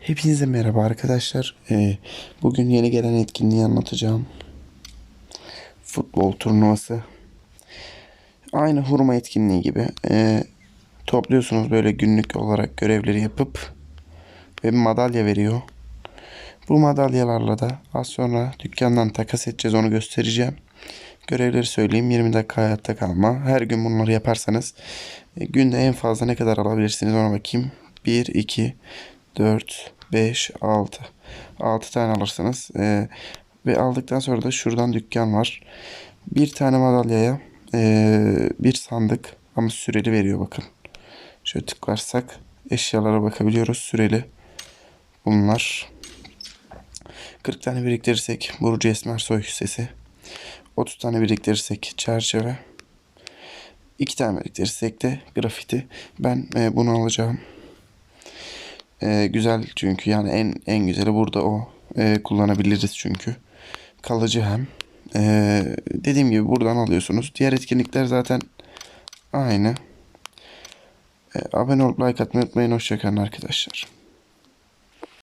Hepinize merhaba arkadaşlar. Ee, bugün yeni gelen etkinliği anlatacağım. Futbol turnuvası. Aynı hurma etkinliği gibi. Ee, topluyorsunuz böyle günlük olarak görevleri yapıp ve madalya veriyor. Bu madalyalarla da az sonra dükkandan takas edeceğiz onu göstereceğim. Görevleri söyleyeyim 20 dakika hayatta kalma. Her gün bunları yaparsanız e, günde en fazla ne kadar alabilirsiniz ona bakayım. 1, 2, 4, 5, 6. 6 tane alırsınız. Ee, ve aldıktan sonra da şuradan dükkan var. Bir tane madalyaya ee, bir sandık ama süreli veriyor bakın. Şöyle tıklarsak eşyalara bakabiliyoruz süreli. Bunlar 40 tane biriktirirsek Burcu Esmer soy hissesi. 30 tane biriktirirsek çerçeve. 2 tane biriktirirsek de grafiti. Ben e, bunu alacağım. E, güzel çünkü yani en en güzeli burada o. E, kullanabiliriz çünkü. Kalıcı hem. E, dediğim gibi buradan alıyorsunuz. Diğer etkinlikler zaten aynı. E, abone olup like atmayı unutmayın. Hoşçakalın arkadaşlar.